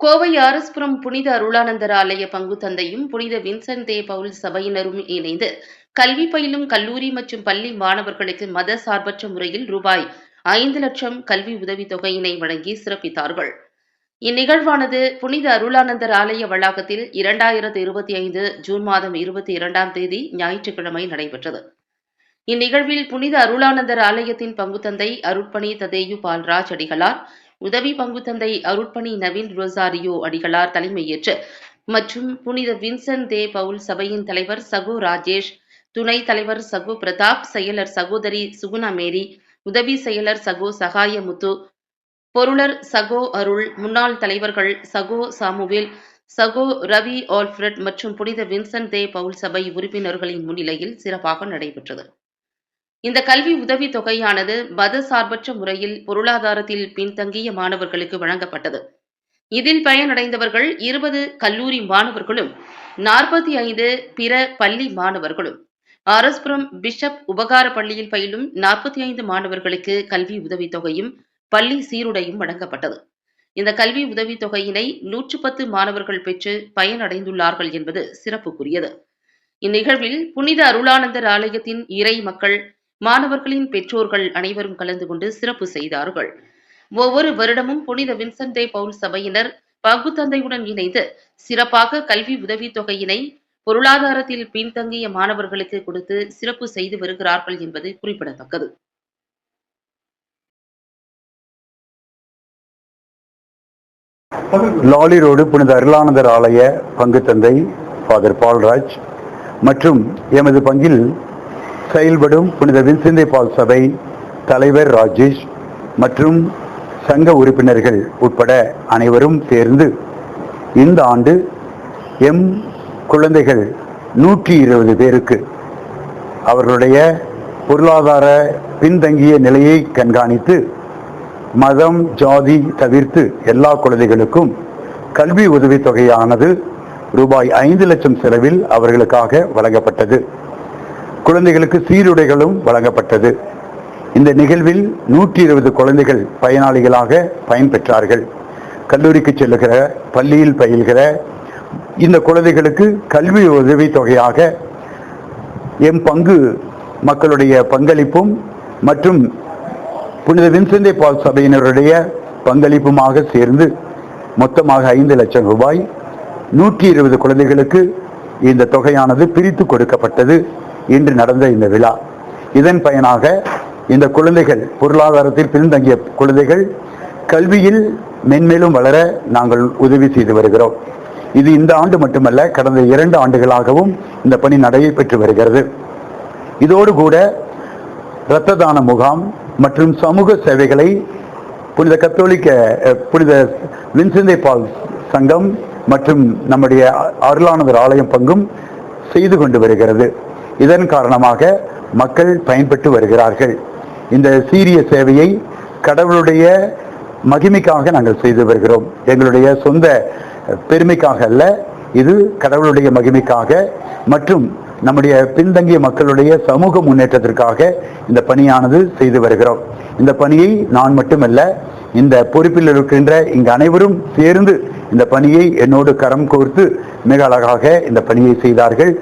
கோவை ஆரஸ்புரம் புனித அருளானந்தர் ஆலய பங்கு தந்தையும் புனித வின்சென்ட் தே பவுல் சபையினரும் இணைந்து கல்வி பயிலும் கல்லூரி மற்றும் பள்ளி மாணவர்களுக்கு மத சார்பற்ற முறையில் ரூபாய் ஐந்து லட்சம் கல்வி உதவித் தொகையினை வழங்கி சிறப்பித்தார்கள். இந்நிகழ்வானது புனித அருளானந்தர் ஆலய வளாகத்தில் இரண்டாயிரத்து இருபத்தி ஐந்து ஜூன் மாதம் இருபத்தி இரண்டாம் தேதி ஞாயிற்றுக்கிழமை நடைபெற்றது. இந்நிகழ்வில் புனித அருளானந்தர் ஆலயத்தின் பங்குத்தந்தை அருட்பணி ததேயு பால்ராஜ் அடிகளார் உதவி பங்குத்தந்தை அருட்பணி நவீன் ரோசாரியோ அடிகளார் தலைமையேற்று. மற்றும் புனித வின்சன் தே பவுல் சபையின் தலைவர் சகு ராஜேஷ் துணை தலைவர் சகு பிரதாப் செயலர் சகோதரி சுகுணா மேரி உதவி செயலர் சகோ சகாயமுத்து பொருளர் சகோ அருள் முன்னாள் தலைவர்கள் சகோ சாமுவேல் சகோ ரவி ஆல்ஃபிரட் மற்றும் புனித வின்சன் தே பவுல் சபை உறுப்பினர்களின் முன்னிலையில் சிறப்பாக நடைபெற்றது. இந்த கல்வி உதவித் தொகையானது மத சார்பற்ற முறையில் பொருளாதாரத்தில் பின்தங்கிய மாணவர்களுக்கு வழங்கப்பட்டது. இதில் பயனடைந்தவர்கள் இருபது கல்லூரி மாணவர்களும் நாற்பத்தி ஐந்து பிற பள்ளி மாணவர்களும் ஆரஸ்புரம் பிஷப் உபகார பள்ளியில் பயிலும் நாற்பத்தி ஐந்து மாணவர்களுக்கு கல்வி உதவித் தொகையும் பள்ளி சீருடையும் வழங்கப்பட்டது. இந்த கல்வி உதவித் தொகையினை நூற்று பத்து மாணவர்கள் பெற்று பயனடைந்துள்ளார்கள் என்பது சிறப்புக்குரியது. இந்நிகழ்வில் புனித அருளானந்தர் ஆலயத்தின் இறை மக்கள் மாணவர்களின் பெற்றோர்கள் அனைவரும் கலந்து கொண்டு சிறப்பு செய்தார்கள். ஒவ்வொரு வருடமும் புனித வின்சென்ட் பவுல் சபையினர் பங்குத்தந்தையுடன் இணைந்து சிறப்பாக கல்வி உதவித் தொகையினை பொருளாதாரத்தில் பின்தங்கிய மாணவர்களுக்கு கொடுத்து சிறப்பு செய்து வருகிறார்கள் என்பது குறிப்பிடத்தக்கது. லாலி ரோடு புனித அருளானந்தர் ஆலய பங்கு தந்தை ஃபாதர் பால்ராஜ் மற்றும் எமது பங்கில் செயல்படும் புனித வின்செந்தை பால் சபை தலைவர் ராஜேஷ் மற்றும் சங்க உறுப்பினர்கள் உட்பட அனைவரும் சேர்ந்து இந்த ஆண்டு எம் குழந்தைகள் நூற்றி இருபது பேருக்கு அவர்களுடைய பொருளாதார பின்தங்கிய நிலையை கண்காணித்து மதம் ஜாதி தவிர்த்து எல்லா குழந்தைகளுக்கும் கல்வி உதவித்தொகையானது ரூபாய் ஐந்து லட்சம் செலவில் அவர்களுக்காக வழங்கப்பட்டது. குழந்தைகளுக்கு சீருடைகளும் வழங்கப்பட்டது. இந்த நிகழ்வில் நூற்றி இருபது குழந்தைகள் பயனாளிகளாக பயன்பெற்றார்கள். கல்லூரிக்கு செல்லுகிற பள்ளியில் பயில்கிற இந்த குழந்தைகளுக்கு கல்வி உதவித் தொகையாக எம் பங்கு மக்களுடைய பங்களிப்பும் மற்றும் புனித வின்சென்டே பால் சபையினருடைய பங்களிப்புமாக சேர்ந்து மொத்தமாக ஐந்து லட்சம் ரூபாய் நூற்றி இருபது குழந்தைகளுக்கு இந்த தொகையானது பிரித்து கொடுக்கப்பட்டது. இன்று நடந்த இந்த விழா. இதன் பயனாக இந்த குழந்தைகள் பொருளாதாரத்தில் பின்தங்கிய குழந்தைகள் கல்வியில் மென்மேலும் வளர நாங்கள் உதவி செய்து வருகிறோம். இது இந்த ஆண்டு மட்டுமல்ல கடந்த இரண்டு ஆண்டுகளாகவும் இந்த பணி நடைபெற்று வருகிறது. இதோடு கூட இரத்த தான முகாம் மற்றும் சமூக சேவைகளை புனித கத்தோலிக்க புனித வின்சந்தை பால் சங்கம் மற்றும் நம்முடைய அருளானவர் ஆலயம் பங்கும் செய்து கொண்டு வருகிறது. இதன் காரணமாக மக்கள் பயன்பெற்று வருகிறார்கள். இந்த சீரிய சேவையை கடவுளுடைய மகிமைக்காக நாங்கள் செய்து வருகிறோம். எங்களுடைய சொந்த பெருமைக்காக அல்ல இது கடவுளுடைய மகிமைக்காக மற்றும் நம்முடைய பின்தங்கிய மக்களுடைய சமூக முன்னேற்றத்திற்காக இந்த பணியானது செய்து வருகிறோம். இந்த பணியை நான் மட்டுமல்ல இந்த பொறுப்பில் இருக்கின்ற இங்கு அனைவரும் சேர்ந்து இந்த பணியை என்னோடு கரம் கோர்த்து மிக அழகாக இந்த பணியை செய்தார்கள்.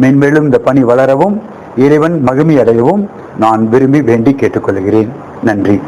மென்மேலும் இந்த பணி வளரவும் இறைவன் மகிமை அடையவும் நான் விரும்பி வேண்டி கேட்டுக்கொள்கிறேன். நன்றி.